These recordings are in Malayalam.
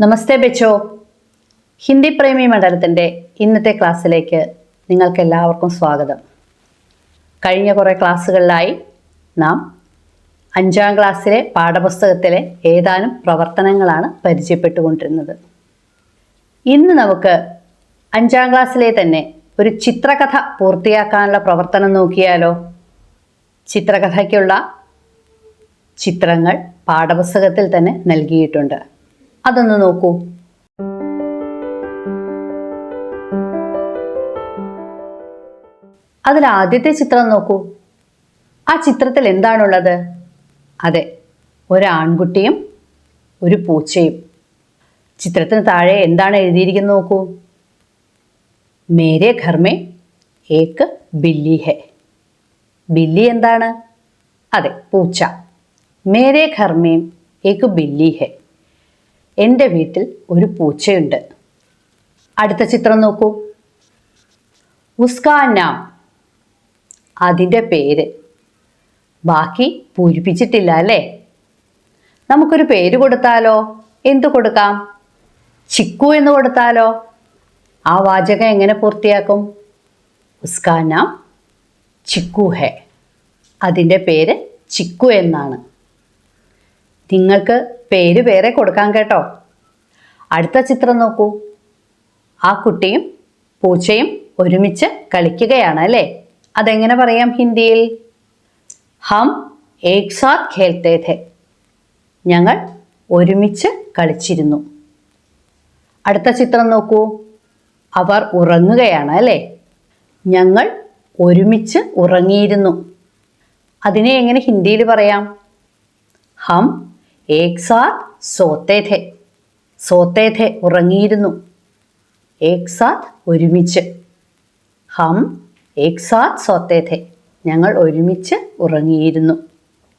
നമസ്തേ ബെച്ചോ. ഹിന്ദി പ്രേമി മണ്ഡലത്തിന്റെ ഇന്നത്തെ ക്ലാസ്സിലേക്ക് നിങ്ങൾക്ക് എല്ലാവർക്കും സ്വാഗതം. കഴിഞ്ഞ കുറേ ക്ലാസ്സുകളിലായി നാം അഞ്ചാം ക്ലാസ്സിലെ പാഠപുസ്തകത്തിലെ ഏതാനും പ്രവർത്തനങ്ങളാണ് പരിചയപ്പെട്ടുകൊണ്ടിരുന്നത്. ഇന്ന് നമുക്ക് അഞ്ചാം ക്ലാസ്സിലെ തന്നെ ഒരു ചിത്രകഥ പൂർത്തിയാക്കാനുള്ള പ്രവർത്തനം നോക്കിയാലോ? ചിത്രകഥയ്ക്കുള്ള ചിത്രങ്ങൾ പാഠപുസ്തകത്തിൽ തന്നെ നൽകിയിട്ടുണ്ട്. അതൊന്ന് നോക്കൂ. അതിൽ ആദ്യത്തെ ചിത്രം നോക്കൂ. ആ ചിത്രത്തിൽ എന്താണുള്ളത്? അതെ ഒരാൺകുട്ടിയും ഒരു പൂച്ചയും. ചിത്രത്തിന് താഴെ എന്താണ് എഴുതിയിരിക്കുന്നത് നോക്കൂ. മേരെ ഘർ മേ ഏക്ക് ബില്ലി ഹെ ബില്ലി എന്താണ്? അതെ പൂച്ച. മേരെ ഘർ മേ ഏക്ക് ബില്ലി ഹെ എന്റെ വീട്ടിൽ ഒരു പൂച്ചയുണ്ട്. അടുത്ത ചിത്രം നോക്കൂ. ഉസ്കാന. അതിന്റെ പേര്. ബാക്കി പൂരിപ്പിച്ചിട്ടില്ല അല്ലേ? നമുക്കൊരു പേര് കൊടുത്താലോ? എന്തു കൊടുക്കാം? ചിക്കു എന്ന് കൊടുത്താലോ? ആ വാചകം എങ്ങനെ പൂർത്തിയാക്കും? ഉസ്കാന ചിക്കു ഹെ. അതിന്റെ പേര് ചിക്കു എന്നാണ്. നിങ്ങൾക്ക് പേര് വേറെ കൊടുക്കാൻ കേട്ടോ. അടുത്ത ചിത്രം നോക്കൂ. ആ കുട്ടിയും പൂച്ചയും ഒരുമിച്ച് കളിക്കുകയാണ് അല്ലേ? അതെങ്ങനെ പറയാം ഹിന്ദിയിൽ? ഹം ഏക് സാത്ത് ഖേൽത്തേ ഞങ്ങൾ ഒരുമിച്ച് കളിച്ചിരുന്നു. അടുത്ത ചിത്രം നോക്കൂ. അവർ ഉറങ്ങുകയാണ് അല്ലേ? ഞങ്ങൾ ഒരുമിച്ച് ഉറങ്ങിയിരുന്നു. അതിനെ എങ്ങനെ ഹിന്ദിയിൽ പറയാം? ഹം ഏക് साथ सोते थे सोते थे ഉറങ്ങിയിരുന്നു. ഏക് സാത്ത് ഒരുമിച്ച്. ഹം ഏക് സോത്തേ थे ഞങ്ങൾ ഒരുമിച്ച് ഉറങ്ങിയിരുന്നു.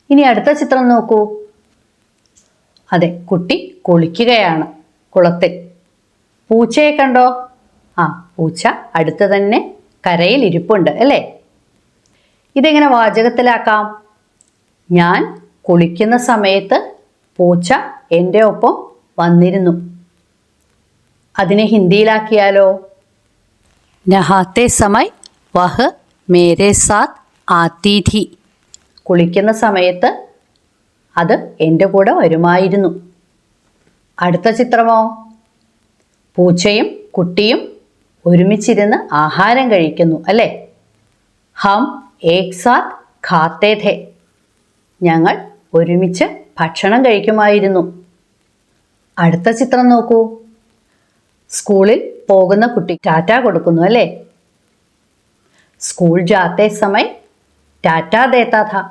ഇനി അടുത്ത ചിത്രം നോക്കൂ. അതെ കുട്ടി കുളിക്കുകയാണ് കുളത്തിൽ. പൂച്ചയെ കണ്ടോ? ആ പൂച്ച അടുത്ത് തന്നെ കരയിൽ ഇരിപ്പുണ്ട് അല്ലേ? ഇതെങ്ങനെ വാചകത്തിലാക്കാം? ഞാൻ കുളിക്കുന്ന സമയത്ത് പൂച്ച എന്റെ ഒപ്പം വന്നിരുന്നു. അതിനെ ഹിന്ദിയിലാക്കിയാലോ? നഹാത്തെ സമയ് വഹ് മേരെ സാത്ത് ആതിഥി. കുളിക്കുന്ന സമയത്ത് അത് എന്റെ കൂടെ വരുമായിരുന്നു. അടുത്ത ചിത്രമോ? പൂച്ചയും കുട്ടിയും ഒരുമിച്ചിരുന്ന് ആഹാരം കഴിക്കുന്നു അല്ലേ? ഹം ഏക് സാത്ത് ഖാത്തേ ഥേ ഞങ്ങൾ ഒരുമിച്ച് ഭക്ഷണം കഴിക്കുമായിരുന്നു. അടുത്ത ചിത്രം നോക്കൂ. സ്കൂളിൽ പോകുന്ന കുട്ടി ടാറ്റ കൊടുക്കുന്നു അല്ലേ? സ്കൂൾ ജാത്തെ സമയ ടാറ്റ ദേത്താ ഥ.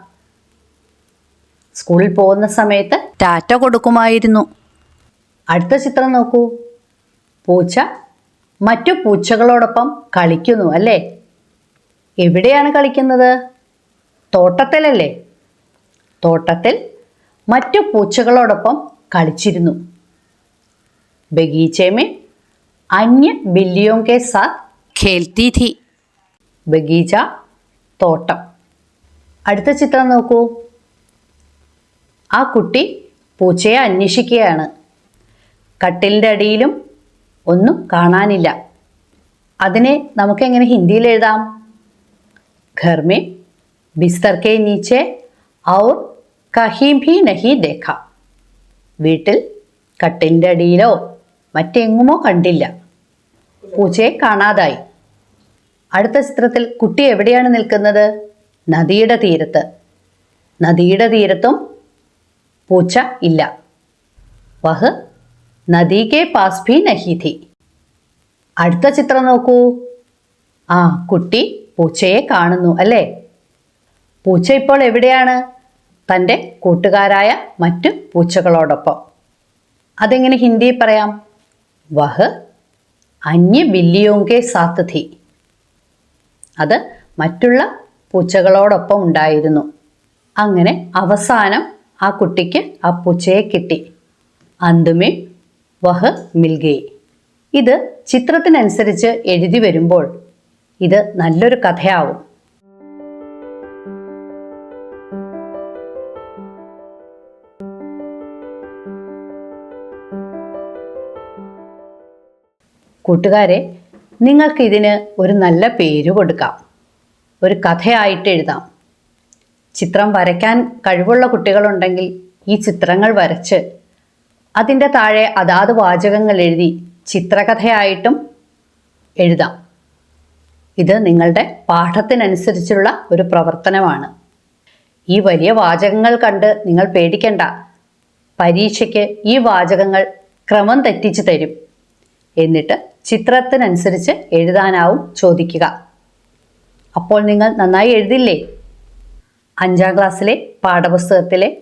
സ്കൂളിൽ പോകുന്ന സമയത്ത് ടാറ്റ കൊടുക്കുമായിരുന്നു. അടുത്ത ചിത്രം നോക്കൂ. പൂച്ച മറ്റു പൂച്ചകളോടൊപ്പം കളിക്കുന്നു അല്ലേ? എവിടെയാണ് കളിക്കുന്നത്? തോട്ടത്തിലല്ലേ? തോട്ടത്തിൽ മറ്റു പൂച്ചകളോടൊപ്പം കളിച്ചിരുന്നു. ബഗീച്ചേമേ അന്യ ബില്ലിയോം കെ സാത്ത് ഖേൽത്തി തി ബഗീച്ച തോട്ടം. അടുത്ത ചിത്രം നോക്കൂ. ആ കുട്ടി പൂച്ചയെ അന്വേഷിക്കുകയാണ്. കട്ടിലിന്റെ അടിയിലും ഒന്നും കാണാനില്ല. അതിനെ നമുക്കെങ്ങനെ ഹിന്ദിയിൽ എഴുതാം? ഘർമേ ബിസ്തർക്കെ നീച്ചേ ഔർ കഹീം ഭി നഹി ദേഖ വീട്ടിൽ കട്ടിലിന്റെ അടിയിലോ മറ്റെങ്ങുമോ കണ്ടില്ല. പൂച്ചയെ കാണാതായി. അടുത്ത ചിത്രത്തിൽ കുട്ടി എവിടെയാണ് നിൽക്കുന്നത്? നദിയുടെ തീരത്ത്. നദിയുടെ തീരത്തും പൂച്ച ഇല്ല. വഹ് നദീകെ കെ പാസ് അടുത്ത ചിത്രം നോക്കൂ. ആ കുട്ടി പൂച്ചയെ കാണുന്നു അല്ലേ? പൂച്ച ഇപ്പോൾ എവിടെയാണ്? തന്റെ കൂട്ടുകാരായ മറ്റ് പൂച്ചകളോടൊപ്പം. അതെങ്ങനെ ഹിന്ദിയിൽ പറയാം? വഹ് അന്യ ബില്ലിയോങ്കെ സാത്ത് അത് മറ്റുള്ള പൂച്ചകളോടൊപ്പം ഉണ്ടായിരുന്നു. അങ്ങനെ അവസാനം ആ കുട്ടിക്ക് ആ പൂച്ചയെ കിട്ടി. അന്തുമേ വഹ് മിൽഗേ. ഇത് ചിത്രത്തിനനുസരിച്ച് എഴുതി വരുമ്പോൾ ഇത് നല്ലൊരു കഥയാവും. കൂട്ടുകാരെ നിങ്ങൾക്കിതിന് ഒരു നല്ല പേര് കൊടുക്കാം. ഒരു കഥയായിട്ട് എഴുതാം. ചിത്രം വരയ്ക്കാൻ കഴിവുള്ള കുട്ടികളുണ്ടെങ്കിൽ ഈ ചിത്രങ്ങൾ വരച്ച് അതിന്റെ താഴെ അതാത് വാചകങ്ങൾ എഴുതി ചിത്രകഥയായിട്ടും എഴുതാം. ഇത് നിങ്ങളുടെ പാഠത്തിനനുസരിച്ചുള്ള ഒരു പ്രവർത്തനമാണ്. ഈ വലിയ വാചകങ്ങൾ കണ്ട് നിങ്ങൾ പേടിക്കണ്ട. പരീക്ഷയ്ക്ക് ഈ വാചകങ്ങൾ ക്രമം തെറ്റിച്ച് തരും. എന്നിട്ട് ചിത്രത്തിനനുസരിച്ച് എഴുതാനാവും ചോദിക്കുക. അപ്പോൾ നിങ്ങൾ നന്നായി എഴുതില്ലേ? അഞ്ചാം ക്ലാസ്സിലെ പാഠപുസ്തകത്തിലെ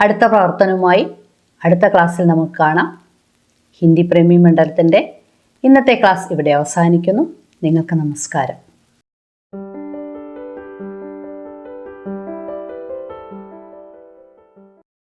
അടുത്ത പ്രവർത്തനവുമായി അടുത്ത ക്ലാസ്സിൽ നമുക്ക് കാണാം. ഹിന്ദി പ്രേമി മണ്ഡലത്തിന്റെ ഇന്നത്തെ ക്ലാസ് ഇവിടെ അവസാനിക്കുന്നു. നിങ്ങൾക്ക് നമസ്കാരം.